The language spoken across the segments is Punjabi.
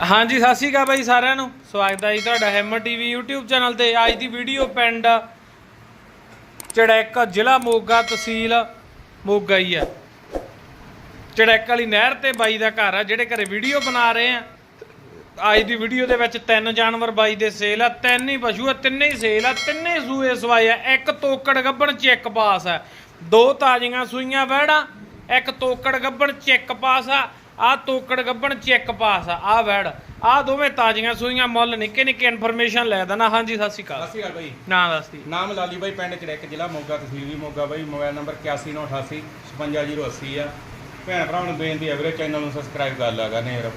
ਹਾਂਜੀ, ਸਤਿ ਸ਼੍ਰੀ ਅਕਾਲ ਬਾਈ ਸਾਰਿਆਂ ਨੂੰ। ਸਵਾਗਤ ਹੈ ਜੀ ਤੁਹਾਡਾ ਹੈਮਰ ਟੀਵੀ YouTube ਚੈਨਲ ਤੇ। ਅੱਜ ਦੀ ਵੀਡੀਓ ਪਿੰਡ ਚੜੈਕ ਜ਼ਿਲ੍ਹਾ ਮੋਗਾ ਤਹਿਸੀਲ ਮੋਗਾ ਹੀ ਆ। ਚੜੈਕ ਵਾਲੀ ਨਹਿਰ ਤੇ ਬਾਈ ਦਾ ਘਰ ਆ, ਜਿਹੜੇ ਘਰੇ ਵੀਡੀਓ ਬਣਾ ਰਹੇ ਆ। ਅੱਜ ਦੀ ਵੀਡੀਓ ਦੇ ਵਿੱਚ ਤਿੰਨ ਜਾਨਵਰ ਬਾਈ ਦੇ ਸੇਲ ਆ, ਤਿੰਨ ਹੀ ਪਸ਼ੂ ਆ, ਤਿੰਨੇ ਹੀ ਸੇਲ ਆ, ਤਿੰਨੇ ਸੂਏ ਸਵਾਏ ਆ। ਇੱਕ ਤੋਕੜ ਗੱਬਣ ਚੈੱਕ ਪਾਸ ਆ। ਦੋ ਤਾਜ਼ੀਆਂ ਸੂਈਆਂ ਵਹਿੜਾਂ, ਇੱਕ ਤੋਕੜ ਗੱਬਣ ਚੈੱਕ ਪਾਸ ਆ। ਆ ਤੋਕੜ ਗੱਬਣ ਚੈੱਕ ਪਾਸ ਆ ਆ ਵਹਿੜ ਆ ਦੋਵੇਂ ਤਾਜ਼ੀਆਂ ਸੂਈਆਂ ਮੁੱਲ ਨਿੱਕੇ ਨਿੱਕੇ ਇਨਫੋਰਮੇਸ਼ਨ ਲੈ ਦੇਣਾ। ਹਾਂਜੀ ਸਤਿ ਸ਼੍ਰੀ ਅਕਾਲ। ਸਤਿ ਸ਼੍ਰੀ ਅਕਾਲ ਬਾਈ। ਨਾਂ ਦੱਸਦੀ ਨਾਮ ਲਾਲੀ ਬਾਈ ਪਿੰਡ ਚੜੈਕ ਜ਼ਿਲ੍ਹਾ ਮੋਗਾ ਤਹਿਸੀਲ ਵੀ ਮੋਗਾ ਬਾਈ। ਮੋਬਾਈਲ ਨੰਬਰ 8198 55080 ਆ। ਭੈਣ ਭਰਾਵਾਂ ਨੂੰ ਬੇਨਤੀ ਹੈ ਵੀਰੇ ਚੈਨਲ ਨੂੰ ਸਬਸਕ੍ਰਾਈਬ ਕਰ ਲਿਆ ਕਰਨੇ ਯਾਰ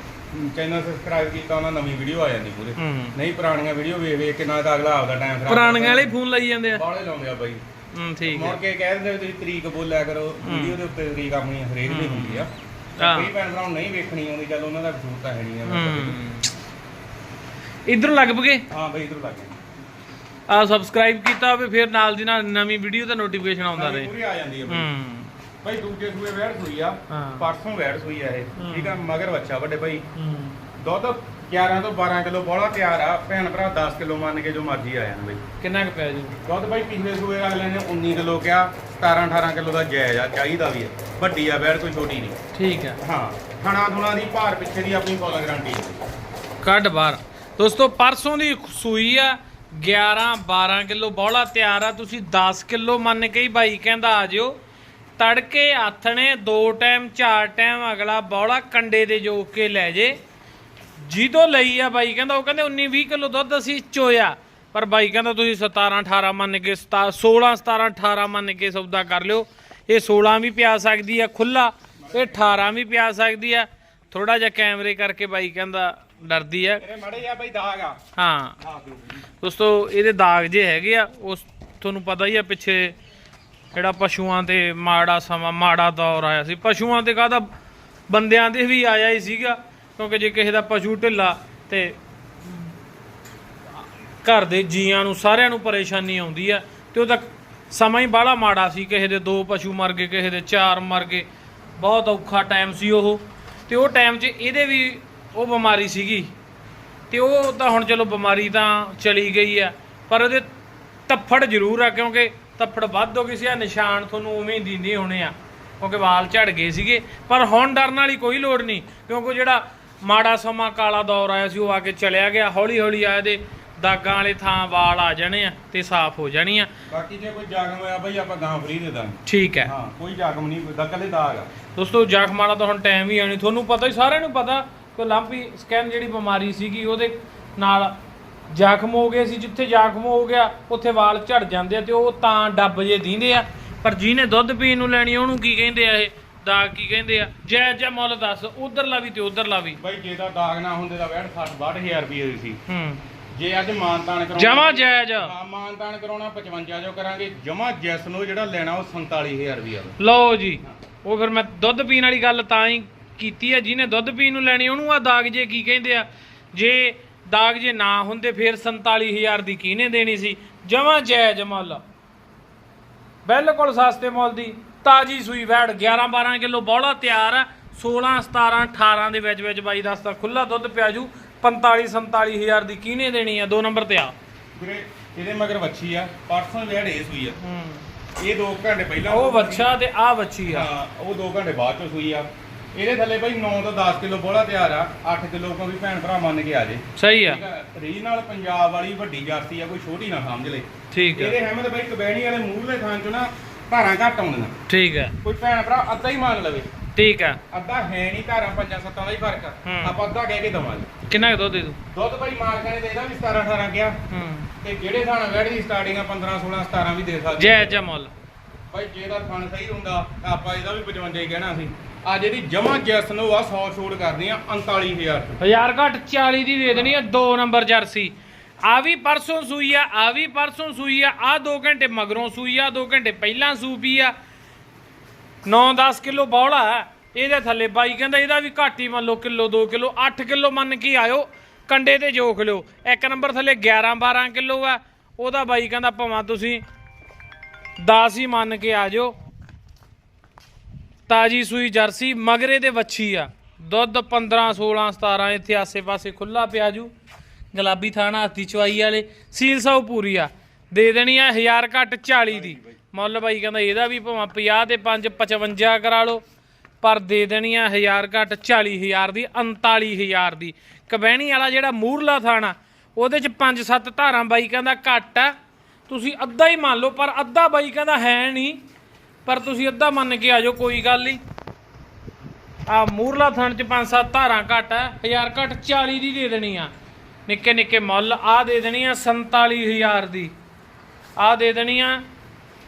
ਚੈਨਲ ਸਬਸਕ੍ਰਾਈਬ ਕੀਤਾ ਉਹਨਾਂ ਨਵੀਂ ਵੀਡੀਓ ਆ ਜਾਂਦੀ ਪੂਰੇ। ਨਹੀਂ ਪੁਰਾਣੀਆਂ ਵੀਡੀਓ ਵੇਖ ਵੇਖ ਕੇ ਨਾ ਤਾਂ ਅਗਲਾ ਆਪਦਾ ਟਾਈਮ ਖਰਾਬ ਪੁਰਾਣੀਆਂ ਵਾਲੇ ਫੋਨ ਲਈ ਜਾਂਦੇ ਆ। ਬਾਹਲੇ ਲਾਉਂਦੇ ਆ ਬਾਈ। ਹੂੰ ਠੀਕ ਮੁੜ ਹੈ ਕੇ ਕਹਿ ਦਿੰਦੇ ਵੀ ਤੁਸੀਂ ਤਰੀਕ ਬੋਲਿਆ ਕਰੋ। ਵੀਡੀਓ ਦੇ ਉੱਤੇ ਤਰੀਕ ਆਪਣੀ ਹਰੇਕ ਦੀ ਹੁੰਦੀ ਆ। ਹਾਂ। ਕਈ ਭੈਣ ਭਰਾ ਨੂੰ ਨਹੀਂ ਵੇਖਣੀ ਆਉਂਦੀ ਚੱਲ ਉਹਨਾਂ ਦਾ ਕਸੂਰ ਤਾਂ ਹੈ ਨਹੀਂ ਆ ਹੂੰ। ਇਧਰ ਲੱਗ ਪਗੇ? ਹਾਂ ਬਾਈ ਇਧਰ ਲੱਗ ਗਿਆ ਆ ਸਬਸਕ੍ਰਾਈਬ ਕੀਤਾ ਹੋਵੇ ਫਿਰ ਨਾਲ ਦੀ ਨਾਲ ਨਵੀਂ ਵੀਡੀਓ ਦਾ ਨੋਟੀਫਿਕੇਸ਼ਨ ਆਉਂਦਾ ਰਹੇ। ਪੂਰੀ ਆ ਜਾਂਦੀ ਆ ਬਾਈ। ਹੂੰ। ਭਾਈ ਦੂਜੇ ਸੂਏ ਵੈੜ ਸੂਈ ਆ ਹਾਂ। ਪਰਸੋਂ ਵੈੜ ਸੂਈ ਆ ਇਹ ਠੀਕ ਆ ਮਗਰ ਬੱਚਾ ਵੱਡੇ ਭਾਈ ਹੂੰ। ਦੁੱਧ 11 ਤੋਂ 12 ਕਿਲੋ ਬੋਲਾ ਤਿਆਰ ਆ ਭੈਣ ਭਰਾ 10 ਕਿਲੋ ਮੰਨ ਕੇ ਜੋ ਮਰਜ਼ੀ ਆ ਜਾਣ ਬਈ। ਕਿੰਨਾ ਕੁ ਪੈ ਜੂ? ਦੁੱਧ ਭਾਈ ਪਿਛਲੇ ਸੂਏ ਅਗਲੇ ਨੇ 19 ਕਿਲੋ ਕਿਹਾ 17 18 ਕਿਲੋ ਦਾ ਜਾਇਜ਼ ਆ ਚਾਹੀਦਾ ਵੀ ਹੈ ਵੱਡੀ ਆ ਵੈੜ ਕੋਈ ਛੋਟੀ ਨਹੀਂ। ਠੀਕ ਹੈ ਹਾਂ ਥਣਾ ਥੁਣਾ ਦੀ ਭਾਰ ਪਿੱਛੇ ਦੀ ਆਪਣੀ ਕੋਲ ਗਾਰੰਟੀ ਕੱਢ ਬਾਹਰ। ਦੋਸਤੋ ਪਰਸੋਂ ਦੀ ਸੂਈ ਆ 11 12 ਕਿਲੋ ਬੌਲਾ ਤਿਆਰ ਆ। ਤੁਸੀਂ 10 ਕਿਲੋ ਮੰਨ ਕੇ ਹੀ ਬਾਈ ਕਹਿੰਦਾ ਆ ਜਿਓ। ਤੜਕੇ ਆਥਣੇ ਦੋ ਟਾਈਮ ਚਾਰ ਟਾਈਮ ਅਗਲਾ ਬੌਲਾ ਕੰਡੇ ਦੇ ਜੋਕ ਕੇ ਲੈ ਜੇ। ਜਿਹਦੋਂ ਲਈ ਆ ਬਾਈ ਕਹਿੰਦਾ ਉਹ ਕਹਿੰਦੇ 19 20 ਕਿਲੋ ਦੁੱਧ ਅਸੀਂ ਚੋਇਆ। ਪਰ ਬਾਈ ਕਹਿੰਦਾ ਤੁਸੀਂ 17 18 ਮੰਨ ਕੇ 16 17 18 ਮੰਨ ਕੇ ਸੌਦਾ ਕਰ ਲਿਓ। ਇਹ 16 ਵੀ ਪਿਆ ਸਕਦੀ ਆ ਖੁੱਲਾ ਇਹ 18 ਵੀ ਪਿਆ ਸਕਦੀ ਆ। ਥੋੜਾ ਜਿਹਾ ਕੈਮਰੇ ਕਰਕੇ ਬਾਈ ਕਹਿੰਦਾ ਡਰਦੀ ਆ। ਇਹ ਮੜੇ ਆ ਬਈ ਦਾਗ ਆ। ਹਾਂ। ਦੋਸਤੋ ਇਹਦੇ ਦਾਗ ਜੇ ਹੈਗੇ ਆ ਉਸ ਤੁਹਾਨੂੰ ਪਤਾ ਹੀ ਆ ਪਿੱਛੇ ਜਿਹੜਾ ਪਸ਼ੂਆਂ ਤੇ ਮਾੜਾ ਸਮਾਂ ਮਾੜਾ ਦੌਰ ਆਇਆ ਸੀ। ਪਸ਼ੂਆਂ ਤੇ ਕਾਹਦਾ ਬੰਦਿਆਂ ਦੇ ਵੀ ਆਇਆ ਹੀ ਸੀਗਾ ਕਿਉਂਕਿ ਜੇ ਕਿਸੇ ਦਾ ਪਸ਼ੂ ਢਿੱਲਾ ਤੇ ਘਰ ਦੇ ਜੀਆਂ ਨੂੰ, ਸਾਰਿਆਂ ਨੂੰ ਪਰੇਸ਼ਾਨੀ ਆਉਂਦੀ ਆ। ਤੇ ਉਹਦਾ ਸਮਾਂ ਹੀ ਬਾਹਲਾ ਮਾੜਾ ਸੀ। ਕਿਸੇ ਦੇ ਦੋ ਪਸ਼ੂ ਮਰ ਗਏ, ਕਿਸੇ ਦੇ ਚਾਰ ਮਰ ਗਏ। ਬਹੁਤ ਔਖਾ ਟਾਈਮ ਸੀ ਉਹ। ਤੇ ਉਹ ਟਾਈਮ 'ਚ ਇਹਦੇ ਵੀ ਉਹ ਬਿਮਾਰੀ ਸੀਗੀ। ਤੇ ਉਹ ਤਾਂ ਹੁਣ ਚਲੋ ਬਿਮਾਰੀ ਤਾਂ ਚਲੀ ਗਈ ਆ, ਪਰ ਉਹਦੇ ਤੱਫੜ ਜ਼ਰੂਰ ਆ, ਕਿਉਂਕਿ ਤੱਫੜ ਵੱਧ ਹੋ ਗਈ ਸੀ। ਆ ਨਿਸ਼ਾਨ ਤੁਹਾਨੂੰ ਉਵੇਂ ਹੀ ਦਿੰਦੇ ਹੋਣੇ ਆ, ਕਿਉਂਕਿ ਵਾਲ ਝੜ ਗਏ ਸੀਗੇ। ਪਰ ਹੁਣ ਡਰਨ ਵਾਲੀ ਕੋਈ ਲੋੜ ਨਹੀਂ, ਕਿਉਂਕਿ ਜਿਹੜਾ ਮਾੜਾ ਸਮਾਂ ਕਾਲਾ ਦੌਰ ਆਇਆ ਸੀ, ਉਹ ਆ ਕੇ ਚਲਿਆ ਗਿਆ। ਹੌਲੀ ਹੌਲੀ ਆ ਦੇ ਦਾਗਾਂ ਵਾਲੇ ਥਾਂ ਵਾਲ ਆ ਜਾਣੇ ਆ ਤੇ ਸਾਫ਼ ਹੋ ਜਾਣੀਆਂ ਬਾਕੀ ਜੇ ਕੋਈ ਜ਼ਖਮ ਹੋਇਆ ਬਈ ਆਪਾਂ ਗਾਂ ਫਰੀ ਦੇ ਦਾਂਗੇ। ਠੀਕ ਹੈ। ਹਾਂ ਕੋਈ ਜ਼ਖਮ ਨਹੀਂ ਦਾ ਕੱਲੇ ਦਾਗ ਆ। ਦੋਸਤੋ ਜ਼ਖਮ ਵਾਲਾ ਤਾਂ ਹੁਣ ਟਾਈਮ ਹੀ ਆਣੀ ਤੁਹਾਨੂੰ ਪਤਾ ਹੀ ਸਾਰਿਆਂ ਨੂੰ ਪਤਾ ਕਿ ਲੰਪੀ ਸਕੈਨ ਜਿਹੜੀ ਬਿਮਾਰੀ ਸੀਗੀ ਉਹਦੇ ਨਾਲ ਜ਼ਖਮ ਹੋ ਗਏ ਸੀ। ਜਿੱਥੇ ਜ਼ਖਮ ਹੋ ਗਿਆ ਉੱਥੇ ਵਾਲ ਝੜ ਜਾਂਦੇ ਆ ਤੇ ਉਹ ਤਾਂ ਡੱਬ ਜੇ ਦੀਂਦੇ ਆ। ਪਰ ਜਿਹਨੇ ਦੁੱਧ ਪੀਣ ਨੂੰ ਲੈਣੀ ਉਹਨੂੰ ਕੀ ਕਹਿੰਦੇ ਆ ਇਹ? ਦਾਗ ਕੀ ਕਹਿੰਦੇ ਆ? ਜੈ ਜੈ ਮੁੱਲ ਦੱਸ ਉਧਰਲਾ ਵੀ ਤੇ ਉਧਰਲਾ ਵੀ। ਬਈ ਜੇ ਦਾ ਦਾਗ ਨਾ ਹੁੰਦੇ ਤਾਂ ਵੈੜ 60 62000 ਰੁਪਏ ਦੀ ਸੀ। ਹੂੰ। ਜੇ ਅੱਜ ਮਾਨਤਾਨ ਕਰਾਉਣਾ ਜਮਾ ਜਾਇਜ਼। ਹਾਂ ਮਾਨਤਾਨ ਕਰਾਉਣਾ 55 ਜੋ ਕਰਾਂਗੇ। ਜਮਾ ਜੈਸ ਨੂੰ ਜਿਹੜਾ ਲੈਣਾ ਉਹ 47000 ਰੁਪਏ ਦਾ ਲਓ ਜੀ ਉਹ ਫਿਰ ਮੈਂ ਦੁੱਧ ਪੀਣ ਵਾਲੀ ਗੱਲ ਤਾਂ ਹੀ ਕੀਤੀ ਆ ਜਿਹਨੇ ਦੁੱਧ ਪੀਣ ਨੂੰ ਲੈਣੀ ਉਹਨੂੰ ਆ ਦਾਗ ਜੇ ਕੀ ਕਹਿੰਦੇ ਆ? ਜੇ ਦਾਗ ਜੇ ਨਾ ਹੁੰਦੇ ਫਿਰ 47000 ਦੀ ਕਿਹਨੇ ਦੇਣੀ ਸੀ? ਜਮਾ ਜਾਇਜ਼ ਮੁੱਲ। ਬਿਲਕੁਲ ਸਸਤੇ ਮੁੱਲ ਦੀ। ਤਾਜੀ ਸੂਈ ਵੈੜ 11 12 ਕਿਲੋ ਬੌਲਾ ਤਿਆਰ ਆ 16 17 18 ਦੇ ਵਿੱਚ ਵਿੱਚ ਬਾਈ ਦੱਸਦਾ ਖੁੱਲਾ ਦੁੱਧ ਪਿਆਜੂ 45 47000 ਦੀ ਕਿਹਨੇ ਦੇਣੀ ਆ? ਦੋ ਨੰਬਰ ਤੇ ਆ। ਵੀਰੇ ਇਹਦੇ ਮਗਰ ਵੱਛੀ ਆ ਪਰਸੋਂ ਵੈੜ ਇਹ ਸੂਈ ਆ। ਹੂੰ। ਇਹ 2 ਘੰਟੇ ਪਹਿਲਾਂ ਉਹ ਬੱਚਾ ਤੇ ਆ ਬੱਚੀ ਆ। ਹਾਂ ਉਹ 2 ਘੰਟੇ ਬਾਅਦ ਚ ਸੂਈ ਆ। ਇਹਦੇ ਥੱਲੇ ਬਈ 9 ਤੋਂ 10 ਕਿਲੋ ਬੋਲਾ ਤਿਆਰ ਆ। 8 ਕਿਲੋ ਕੋ ਵੀ ਭੈਣ ਭਰਾ ਮੰਨ ਕੇ ਆ ਜੇ। ਸਹੀ ਆ। ਰੀਜਨਲ ਪੰਜਾਬ ਵਾਲੀ ਵੱਡੀ ਜਾਤੀ ਆ ਕੋਈ ਛੋਟੀ ਨਾ ਸਮਝ ਲੈ। ਠੀਕ ਇਹਦੇ ਆ ਹੈਮਦ ਬਈ ਕਬੈਣੀ ਵਾਲੇ ਮੂਹਰਲੇ ਥਾਂ ਚੋਂ ਨਾ ਧਾਰਾਂ ਘੱਟ ਆਉਂਦੀਆਂ ਠੀਕ ਆ। ਕੋਈ ਭੈਣ ਭਰਾ ਅੱਧਾ ਹੀ ਮੰਨ ਲਵੇ। ਠੀਕ ਆ। ਅੱਧਾ ਹੈ ਨਹੀਂ ਧਾਰਾਂ ਪੰਜਾਂ ਸੱਤਾਂ ਦਾ ਹੀ ਫ਼ਰਕ ਹੂੰ। ਆਪਾਂ ਅੱਧਾ ਕਹਿ ਕੇ ਦਵਾਂਗੇ। ਕਿੰਨਾ ਕੁ ਦੁੱਧ ਦੇ ਦੂ? ਦੁੱਧ ਭਾਈ ਮਾਲਕਾਂ ਨੇ ਦੇਦਾ ਵੀ 17 18 ਗਿਆ ਹੂੰ। ਤੇ ਜਿਹੜੇ ਥਾਂ ਵੈੜ ਦੀ ਸਟਾਰਟਿੰਗ ਆ 15 16 17 ਵੀ ਦੇ ਸਕਦੇ ਜੈ ਜੈ ਮੁੱਲ। ਭਾਈ ਜੇ ਦਾ ਥਣ ਸਹੀ ਹੁੰਦਾ ਤਾਂ ਆਪਾਂ ਇਹਦਾ ਵੀ 55 ਹੀ ਕਹਿਣਾ ਸੀ। ਅੱਜ ਇਹਦੀ ਜਮਾ ਜੈਸ ਨੂੰ ਆ 100 ਛੋੜ ਕਰਨੀ ਆ 39000 ਚ ਹਜ਼ਾਰ ਘੱਟ 40 ਦੀ ਦੇ ਦੇਣੀ ਆ 2 ਨੰਬਰ ਜਰਸੀ। ਆ ਵੀ ਪਰਸੋਂ ਸੂਈ ਆ ਆ ਵੀ ਪਰਸੋਂ ਸੂਈ ਆ ਆ 2 ਘੰਟੇ ਮਗਰੋਂ ਸੂਈ ਆ 2 ਘੰਟੇ ਪਹਿਲਾਂ ਸੂਪੀ ਆ। 9-10 ਕਿਲੋ ਬੌਲਾ ਹੈ। ਇਹਦੇ ਥੱਲੇ ਬਾਈ ਕਹਿੰਦਾ ਇਹਦਾ ਵੀ ਘੱਟ ਹੀ ਮੰਨ ਲਓ ਕਿਲੋ 2 ਕਿਲੋ 8 ਕਿਲੋ ਮੰਨ ਕੇ ਆਇਓ। ਕੰਡੇ ਤੇ ਜੋਖ ਲਿਓ। ਇੱਕ ਨੰਬਰ ਥੱਲੇ 11-12 ਕਿਲੋ ਆ ਉਹਦਾ ਬਾਈ ਕਹਿੰਦਾ ਭਾਵੇਂ ਤੁਸੀਂ 10 ਹੀ ਮੰਨ ਕੇ ਆ ਜਾਓ। ਤਾਜੀ ਸੂਈ ਜਰਸੀ ਮਗਰੇ ਦੇ ਵੱਛੀ ਆ। ਦੁੱਧ 15 16 17 ਇੱਥੇ ਆਸੇ-ਪਾਸੇ ਖੁੱਲਾ ਪਿਆ ਜੂ। ਗੁਲਾਬੀ ਥਾਣਾ ਹੱਥੀ ਚਵਾਈ ਵਾਲੇ ਸੀਲ ਸੌ ਪੂਰੀ ਆ। ਦੇ ਦੇਣੀ ਆ 1000 ਘੱਟ 40 ਦੀ। ਮੁੱਲ ਬਾਈ ਕਹਿੰਦਾ ਇਹਦਾ ਵੀ ਭਾਵੇਂ 50 ਤੇ 5 55 ਕਰਾ ਲਓ। ਪਰ ਦੇ ਦੇਣੀ ਆ 1000 ਘੱਟ 40000 ਦੀ 39000 ਦੀ। ਕਬੈਣੀ ਵਾਲਾ ਜਿਹੜਾ ਮੂਰਲਾ ਥਾਣਾ, ਉਹਦੇ ਚ 5-7 ਧਾਰਾਂ ਬਾਈ ਕਹਿੰਦਾ ਘੱਟ ਆ। ਤੁਸੀਂ ਅੱਧਾ ਹੀ ਮੰਨ ਲਓ, ਪਰ ਅੱਧਾ ਬਾਈ ਕਹਿੰਦਾ ਹੈ ਨਹੀਂ। ਪਰ ਤੁਸੀਂ ਅੱਧਾ ਮੰਨ ਕੇ ਆਜੋ ਕੋਈ ਗੱਲ ਨਹੀਂ। ਆ ਮੂਰਲਾ ਥਣ ਚ 5-7 ਧਾਰਾਂ ਘੱਟ ਆ 1000 ਘੱਟ 40 ਦੀ ਦੇ ਦੇਣੀ ਆ ਨਿੱਕੇ ਨਿੱਕੇ ਮੁੱਲ ਆ ਦੇ ਦੇਣੀ ਆ 47000 ਦੀ। ਆ ਦੇ ਦੇਣੀ ਆ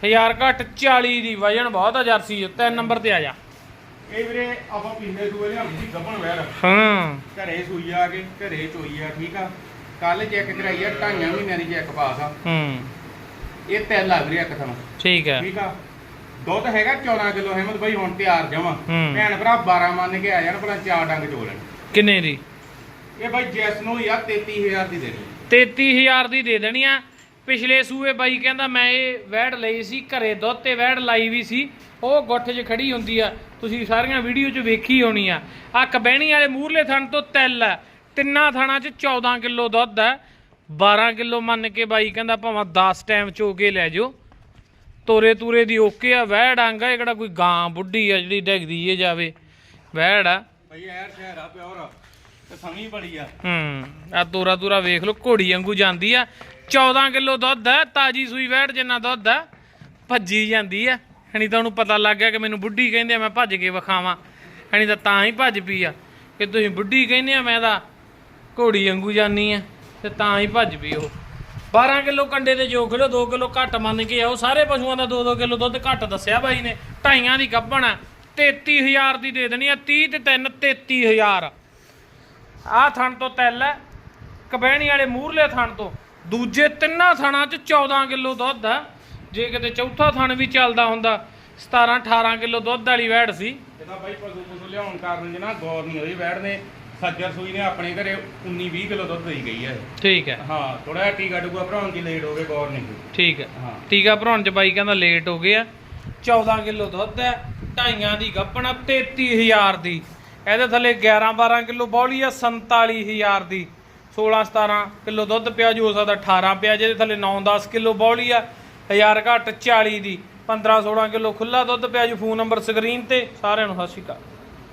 1000 ਘੱਟ 40 ਦੀ ਵਜਨ ਬਹੁਤ ਆ ਜਰਸੀ ਤਿੰਨ ਨੰਬਰ ਤੇ ਆ ਜਾ। ਇਹ ਵੀਰੇ ਆਪਾਂ ਪਿਛਲੇ ਸੂਏ ਲਿਆਉਂਦੀ ਗੱਭਣ ਵੈਰ ਹਾਂ। ਘਰੇ ਸੂਈ ਆ ਕੇ ਘਰੇ ਚੋਈ ਆ ਠੀਕ ਆ। ਕੱਲ ਚੈੱਕ ਕਰਾਈ ਆ ਢਾਈਆਂ ਮਹੀਨਿਆਂ ਦੀ ਚੈੱਕ ਪਾਸ ਆ। ਹੂੰ। ਇਹ ਤਿੰਨ ਲੱਗ ਰਿਹਾ ਇੱਕ ਠੀਕ ਹੈ ਠੀਕ ਆ। ਦੁੱਧ ਹੈਗਾ 14 ਕਿਲੋ ਹਿੰਮਤ ਬਾਈ ਹੁਣ ਤਿਆਰ ਜਾਵਾਂ। ਭੈਣ ਭਰਾ 12 ਮੰਨ ਕੇ ਆ ਜਾਣ ਭਲਾ ਚਾਰ ਡੰਗ ਚੋ ਲੈਣ। ਕਿੰਨੇ ਦੀ? ਇਹ ਬਾਈ ਜੈਸ ਨੂੰ ਯਾਰ 33000 ਦੀ ਦੇਣੀ। 33000 ਦੀ ਦੇ ਦੇਣੀ ਆ। ਪਿਛਲੇ ਸੂਏ ਬਾਈ ਕਹਿੰਦਾ ਮੈਂ ਇਹ ਵੈੜ ਲਈ ਸੀ ਘਰੇ ਦੁੱਧ ਤੇ ਵੈੜ ਲਾਈ ਵੀ ਸੀ ਉਹ ਗੁੱਠ 'ਚ ਖੜੀ ਹੁੰਦੀ ਆ ਤੁਸੀਂ ਸਾਰੀਆਂ ਵੀਡੀਓ 'ਚ ਵੇਖੀ ਹੋਣੀ ਆ। ਆ ਕਬੈਣੀ ਵਾਲੇ ਮੂਰਲੇ ਥਣ ਤੋਂ ਤਿੱਲ ਆ ਤਿੰਨਾਂ ਥਣਾਂ 'ਚ 14 ਕਿਲੋ ਦੁੱਧ ਆ 12 ਕਿਲੋ ਮੰਨ ਕੇ ਬਾਈ ਕਹਿੰਦਾ ਭਾਵੇਂ 10 ਟਾਈਮ ਚੋ ਕੇ ਲੈ ਜਾਓ। ਤੋਰੇ ਤੂਰੇ ਦੀ ਓਕੇ ਆ ਵੈੜ ਆਂਗਾ ਇਹ ਕਿਹੜਾ ਕੋਈ ਗਾਂ ਬੁੱਢੀ ਆ ਜਿਹੜੀ ਡਿੱਗਦੀ ਏ ਜਾਵੇ ਵੈੜ ਆ। ਬਾਈ ਐਰ ਸ਼ਹਿਰ ਆ ਪਿਓਰ ਤੇ ਬੜੀ ਆ। ਹੂੰ ਆ ਤੋਰਾ ਤੂਰਾ ਵੇਖ ਲਓ ਘੋੜੀ ਵਾਂਗੂ ਜਾਂਦੀ ਆ 14 ਕਿਲੋ ਦੁੱਧ ਹੈ, ਤਾਜੀ ਸੂਈ ਵੈੜ ਜਿੰਨਾ ਦੁੱਧ ਹੈ, ਭੱਜੀ ਜਾਂਦੀ ਹੈ। ਹਣੀ ਤਾਂ ਉਹਨੂੰ ਪਤਾ ਲੱਗ ਗਿਆ ਕਿ ਮੈਨੂੰ ਬੁੱਢੀ ਕਹਿੰਦੇ ਆ, ਮੈਂ ਭੱਜ ਕੇ ਵਿਖਾਵਾਂ। ਹਣੀ ਤਾਂ ਤਾਂ ਹੀ ਭੱਜ ਪਈ ਆ ਕਿ ਤੁਸੀਂ ਬੁੱਢੀ ਕਹਿੰਦੇ ਆ, ਮੈਂ ਤਾਂ ਘੋੜੀ ਵਾਂਗੂ ਜਾਨੀ ਆ ਤੇ ਤਾਂ ਹੀ ਭੱਜ ਪਈ ਉਹ। 12 ਕਿਲੋ ਕੰਡੇ ਦੇ ਜੋਖ ਲਓ 2 ਕਿਲੋ ਘੱਟ ਮੰਨ ਕੇ ਆਓ। ਸਾਰੇ ਪਸ਼ੂਆਂ ਦਾ 2-2 ਕਿਲੋ ਦੁੱਧ ਘੱਟ ਦੱਸਿਆ ਬਾਈ ਨੇ। ਢਾਈਆਂ ਦੀ ਗੱਭਣ ਆ 33000 ਦੀ ਦੇ ਦੇਣੀ ਆ 30 ਤੇ 3 33000 ਆਹ ਥਣ ਤੋਂ ਤੈਲ ਹੈ ਕਬਹਿਣੀ ਵਾਲੇ ਮੂਰਲੇ ਥਣ ਤੋਂ। ਦੂਜੇ ਤਿੰਨਾਂ ਥਣਾਂ 'ਚ 14 ਕਿਲੋ ਦੁੱਧ ਆ। ਜੇ ਕਿਤੇ ਚੌਥਾ ਥਣ ਵੀ ਚੱਲਦਾ ਹੁੰਦਾ 17 18 ਕਿਲੋ ਦੁੱਧ ਵਾਲੀ ਵੈੜ ਸੀ। ਇਹਦਾ ਬਾਈ ਪਸ਼ੂ ਪਸ਼ੂ ਲਿਆਉਣ ਕਾਰਨ ਜਨਾ ਗੌਰ ਨਹੀਂ ਹੋਈ ਵੈੜ ਨੇ ਸੱਜਰ ਸੂਈ ਨੇ ਆਪਣੇ ਘਰੇ 19 20 ਕਿਲੋ ਦੁੱਧ ਦੇਈ ਗਈ ਹੈ। ਠੀਕ ਹੈ। ਹਾਂ ਥੋੜਾ ਜਿਹਾ ਟੀਕਾ ਟੂਕਾ ਭਰਾਉਣ ਦੀ ਲੇਟ ਹੋ ਗਏ ਗੌਰ ਨਹੀਂ ਹੋਈ। ਠੀਕ ਹੈ। ਹਾਂ। ਟੀਕਾ ਭਰਾਉਣ 'ਚ ਬਾਈ ਕਹਿੰਦਾ ਲੇਟ ਹੋ ਗਿਆ। 14 ਕਿਲੋ ਦੁੱਧ ਹੈ ਢਾਈਆਂ ਦੀ ਗੱਪਣਾ 33000 ਦੀ। ਇਹਦੇ ਥੱਲੇ 11 12 ਕਿਲੋ ਬੌਲੀ ਆ 47000 ਦੀ। 16 17 ਕਿਲੋ ਦੁੱਧ ਪਿਆ, ਜੋ ਹੋ ਸਕਦਾ 18 ਪਿਆ, ਜਿਹਦੇ ਥੱਲੇ 9 10 ਕਿਲੋ ਬੌਲੀ ਆ 1000 ਘੱਟ 40 ਦੀ 15 16 ਕਿਲੋ ਖੁੱਲਾ ਦੁੱਧ ਪਿਆ, ਜੀ ਫੋਨ ਨੰਬਰ ਸਕਰੀਨ ਤੇ, ਸਾਰਿਆਂ ਨੂੰ ਸਤਿ ਸ਼੍ਰੀ ਅਕਾਲ।